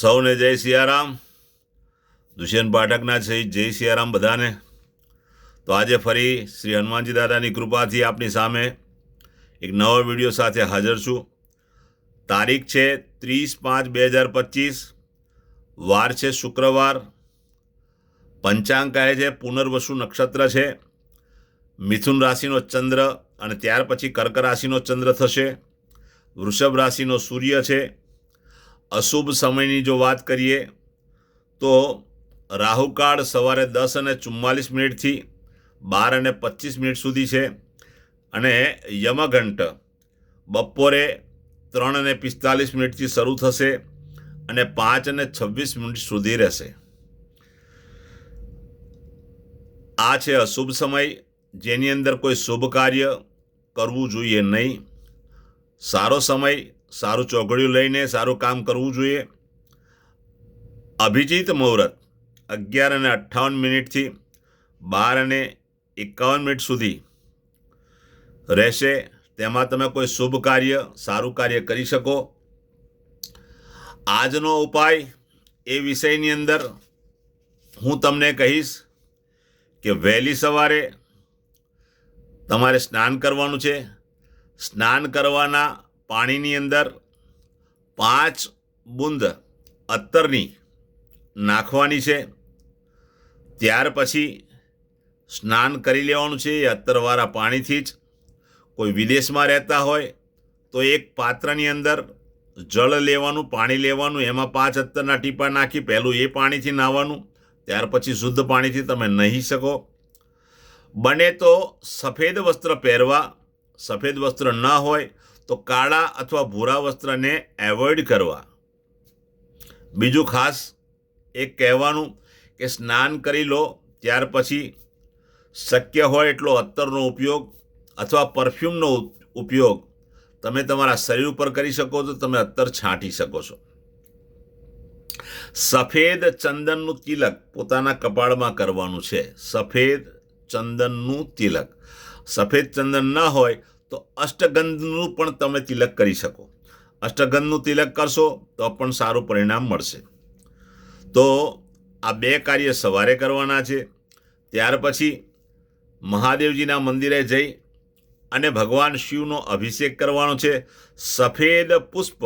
સૌને જય સિયારામ. દુષ્યંત પાઠકના સહિત જય સિયારામ બધાને. તો આજે ફરી શ્રી હનુમાનજી દાદાની કૃપાથી આપની સામે એક નવો વીડિયો સાથે હાજર છું. તારીખ છે ત્રીસ પાંચ બે હજાર પચીસ. વાર છે શુક્રવાર. પંચાંગ કહે છે પુનર્વસુ નક્ષત્ર છે. મિથુન રાશિનો ચંદ્ર અને ત્યાર પછી કર્ક રાશિનો ચંદ્ર થશે. વૃષભ રાશિનો સૂર્ય છે. અશુભ સમયની જો વાત કરીએ, તો રાહુકાળ સવારે દસ અને ચુમ્માલીસ મિનિટથી બાર અને પચીસ મિનિટ સુધી છે અને યમઘંટ બપોરે ત્રણ અને પિસ્તાલીસ મિનિટથી શરૂ થશે અને પાંચ અને છવ્વીસ મિનિટ સુધી રહેશે. આ છે અશુભ સમય, જેની અંદર કોઈ શુભ કાર્ય કરવું જોઈએ નહીં. સારો સમય સારું ચોઘડિયું લઈને સારું કામ કરવું જોઈએ. અભિજીત મુહૂર્ત અગિયાર અને અઠ્ઠાવન મિનિટથી બાર અને એકાવન મિનિટ સુધી રહેશે. તેમાં તમે કોઈ શુભ કાર્ય, સારું કાર્ય કરી શકો. આજનો ઉપાય એ વિષયની અંદર હું તમને કહીશ કે વહેલી સવારે તમારે સ્નાન કરવાનું છે. સ્નાન કરવાના પાણીની અંદર પાંચ બુંદ અત્તરની નાખવાની છે. ત્યાર પછી સ્નાન કરી લેવાનું છે એ અત્તરવાળા પાણીથી જ. કોઈ વિદેશમાં રહેતા હોય તો એક પાત્રની અંદર જળ લેવાનું, પાણી લેવાનું, એમાં પાંચ અત્તરના ટીપા નાખી પહેલું એ પાણીથી નાહવાનું, ત્યાર પછી શુદ્ધ પાણીથી તમે નહીં શકો. બને તો સફેદ વસ્ત્ર પહેરવા, સફેદ વસ્ત્ર ન હોય તો કાળા અથવા ભૂરા વસ્ત્રને એવોઇડ કરવા. બીજું ખાસ એ કહેવાનું કે સ્નાન કરી લો, ત્યાર પછી શક્ય હોય એટલો અત્તરનો ઉપયોગ અથવા પરફ્યુમનો ઉપયોગ તમે તમારા શરીર ઉપર કરી શકો તો તમે અત્તર છાંટી શકો છો. સફેદ ચંદનનું તિલક પોતાના કપાળમાં કરવાનું છે. સફેદ ચંદનનું તિલક. સફેદ ચંદન ન હોય તો અષ્ટગંધનું પણ તમે તિલક કરી શકો. અષ્ટગંધનું તિલક કરશો તો પણ સારું પરિણામ મળશે. તો આ બે કાર્ય સવારે કરવાના છે. ત્યાર પછી મહાદેવજીના મંદિરે જઈ અને ભગવાન શિવનો અભિષેક કરવાનો છે. સફેદ પુષ્પ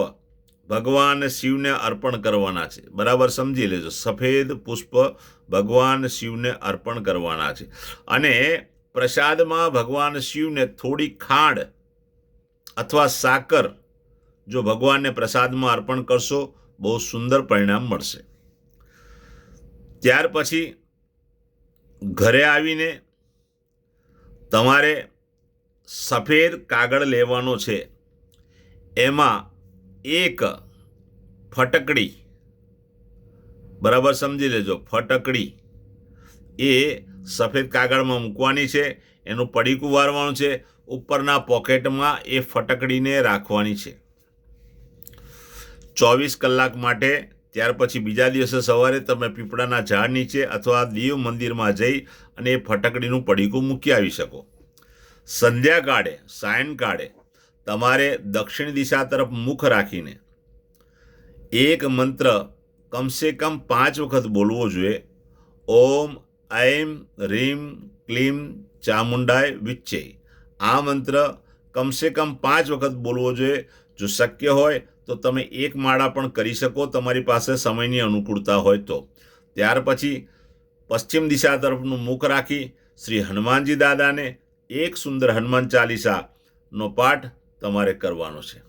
ભગવાન શિવને અર્પણ કરવાના છે. બરાબર સમજી લેજો. સફેદ પુષ્પ ભગવાન શિવને અર્પણ કરવાના છે. અને પ્રસાદમાં ભગવાન શિવને થોડી ખાંડ અથવા સાકર જો ભગવાનને પ્રસાદમાં અર્પણ કરશો, બહુ સુંદર પરિણામ મળશે. ત્યાર પછી ઘરે આવીને તમારે સફેદ કાગળ લેવાનો છે. એમાં એક ફટકડી, બરાબર સમજી લેજો, ફટકડી એ સફેદ કાગળમાં મૂકવાની છે, એનું પડીકું વારવાનું છે, ઉપરના પોકેટમાં એ ફટકડીને રાખવાની છે. ચોવીસ કલાક માટે, ત્યાર પછી બીજા દિવસે સવારે તમે પીપળાના ઝાડ નીચે અથવા દીવ મંદિરમાં જઈ અને એ ફટકડીનું પડીકું મૂકી આવી શકો. સંધ્યાકાળે સાયનકાળે તમારે દક્ષિણ દિશા તરફ મુખ રાખીને એક મંત્ર કમસે કમ પાંચ વખત બોલવો જોઈએ. ઓમ ઐમ રીમ, ક્લીમ, ચામુંડાય વિચ્ચે આ મંત્ર કમસે કમ પાંચ વખત બોલવો જોઈએ. જો શક્ય હોય તો તમે એક માળા પણ કરી શકો તમારી પાસે સમયની અનુકૂળતા હોય તો. ત્યાર પછી પશ્ચિમ દિશા તરફનું મુખ રાખી શ્રી હનુમાનજી દાદાને એક સુંદર હનુમાન ચાલીસાનો પાઠ તમારે કરવાનો છે.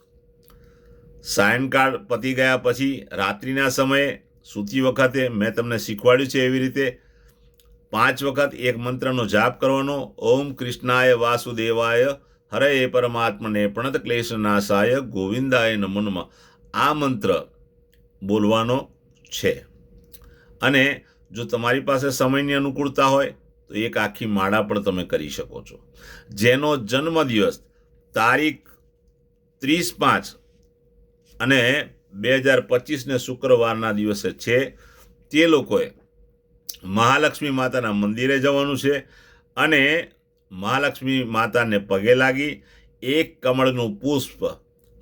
સાયંકાળ પતી ગયા પછી રાત્રિના સમયે સૂતી વખતે મેં તમને શીખવાડ્યું છે એવી રીતે પાંચ વખત એક મંત્રનો જાપ કરવાનો. ઓમ કૃષ્ણાય વાસુદેવાય, હરે પરમાત્મને પ્રણત ક્લેશ નાશાય ગોવિંદાય નમનમાં. આ મંત્ર બોલવાનો છે. અને જો તમારી પાસે સમયની અનુકૂળતા હોય, તો એક આખી માળા પણ તમે કરી શકો છો. જેનો જન્મદિવસ તારીખ ત્રીસ પાંચ અને બે હજાર પચીસને શુક્રવારના દિવસે છે, તે લોકોએ મહાલક્ષ્મી માતાના મંદિરે જવાનું છે અને મહાલક્ષ્મી માતાને પગે લાગી એક કમળનું પુષ્પ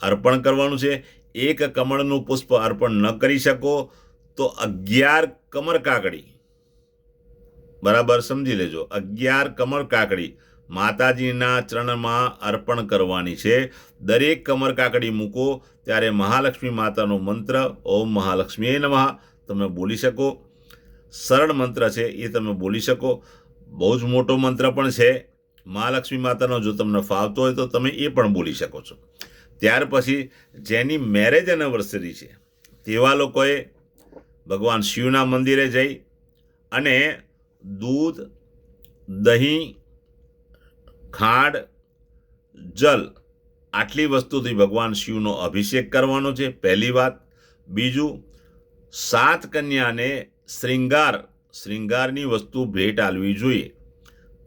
અર્પણ કરવાનું છે. એક કમળનું પુષ્પ અર્પણ ન કરી શકો તો અગિયાર કમર કાકડી. બરાબર સમજી લેજો. અગિયાર કમર કાકડી માતાજીના ચરણમાં અર્પણ કરવાની છે. દરેક કમર કાકડી મૂકો ત્યારે મહાલક્ષ્મી માતાનો મંત્ર, ઓમ મહાલક્ષ્મીએ નમઃ. તમે બોલી શકો. સરળ મંત્ર છે, એ તમે બોલી શકો. બહુ જ મોટો મંત્ર પણ છે. મહાલક્ષ્મી માતાનો જો તમને ફાવતો હોય તો તમે એ પણ બોલી શકો છો. ત્યાર પછી જેની મેરેજ એનિવર્સરી છે, તેવા લોકોએ ભગવાન શિવના મંદિરે જઈ અને દૂધ, દહીં, ખાંડ, જલ આટલી વસ્તુથી ભગવાન શિવનો અભિષેક કરવાનો છે, પહેલી વાત. બીજું, સાત કન્યાને શ્રૃંગાર શ્રૃંગારની વસ્તુ ભેટ આલવી જોઈએ.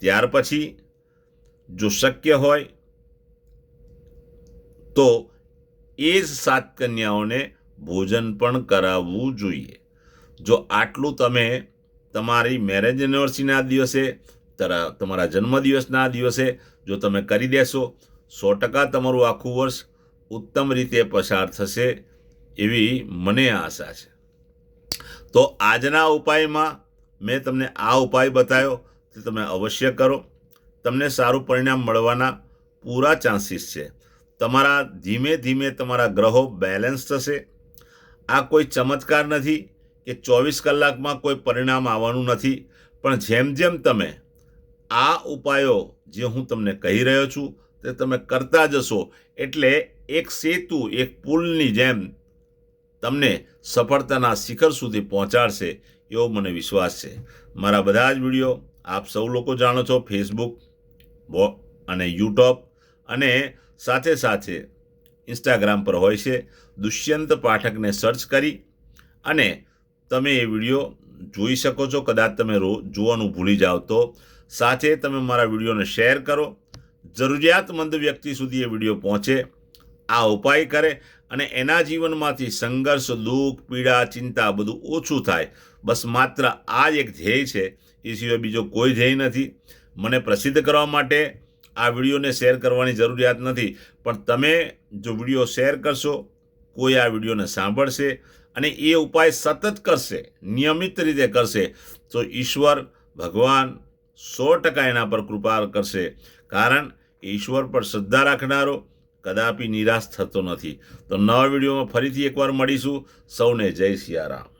ત્યાર પછી, જો શક્ય હોય, તો એ જ સાત કન્યાઓને ભોજન પણ કરાવવું જોઈએ. જો આટલું તમે તમારી મેરેજ એનિવર્સરીના દિવસે તમારા જન્મદિવસના દિવસે જો તમે કરી દેશો, સો ટકા તમારું આખું વર્ષ ઉત્તમ રીતે પસાર થશે એવી મને આશા છે. તો આજના ઉપાયમાં મેં તમને આ ઉપાય બતાવ્યો, તે તમે અવશ્ય કરો. તમને સારું પરિણામ મળવાના પૂરા ચાન્સીસ છે. તમારા ધીમે ધીમે તમારા ગ્રહો બેલેન્સ થશે. આ કોઈ ચમત્કાર નથી કે ચોવીસ કલાકમાં કોઈ પરિણામ આવવાનું નથી, પણ જેમ જેમ તમે આ ઉપાયો જે હું તમને કહી રહ્યો છું, તે તમે કરતા જશો, એટલે એક સેતુ, એક પુલની જેમ તમને સફળતાના શિખર સુધી પહોંચાડશે એવો મને વિશ્વાસ છે. મારા બધા જ વીડિયો આપ સૌ લોકો જાણો છો ફેસબુક અને યુટ્યુબ અને સાથે સાથે ઇન્સ્ટાગ્રામ પર હોય છે. દુષ્યંત પાઠકને સર્ચ કરી અને તમે એ વીડિયો જોઈ શકો છો. કદાચ તમે રો, જોવાનું ભૂલી જાઓ તો. સાથે તમે મારા વિડીયોને શેર કરો. જરૂરિયાતમંદ વ્યક્તિ સુધી એ વીડિયો પહોંચે. આ ઉપાય કરે. અને એના જીવનમાંથી સંઘર્ષ, દુઃખ, પીડા, ચિંતા બધું ઓછું થાય. બસ માત્ર આ જ એક ધ્યેય છે. એ સિવાય બીજો કોઈ ધ્યેય નથી. મને પ્રસિદ્ધ કરવા માટે આ વિડીયોને શેર કરવાની જરૂરિયાત નથી. પણ તમે જો વીડિયો શેર કરશો, કોઈ આ વિડીયોને સાંભળશે અને એ ઉપાય સતત કરશે, નિયમિત રીતે કરશે, તો ઈશ્વર ભગવાન સો ટકા એના પર કૃપા કરશે. કારણ ઈશ્વર પર શ્રદ્ધા રાખનારો કદાપી નિરાશ થતો નથી. તો નવા વિડીયોમાં ફરીથી એકવાર મળીશું. સૌને જય સિયારામ.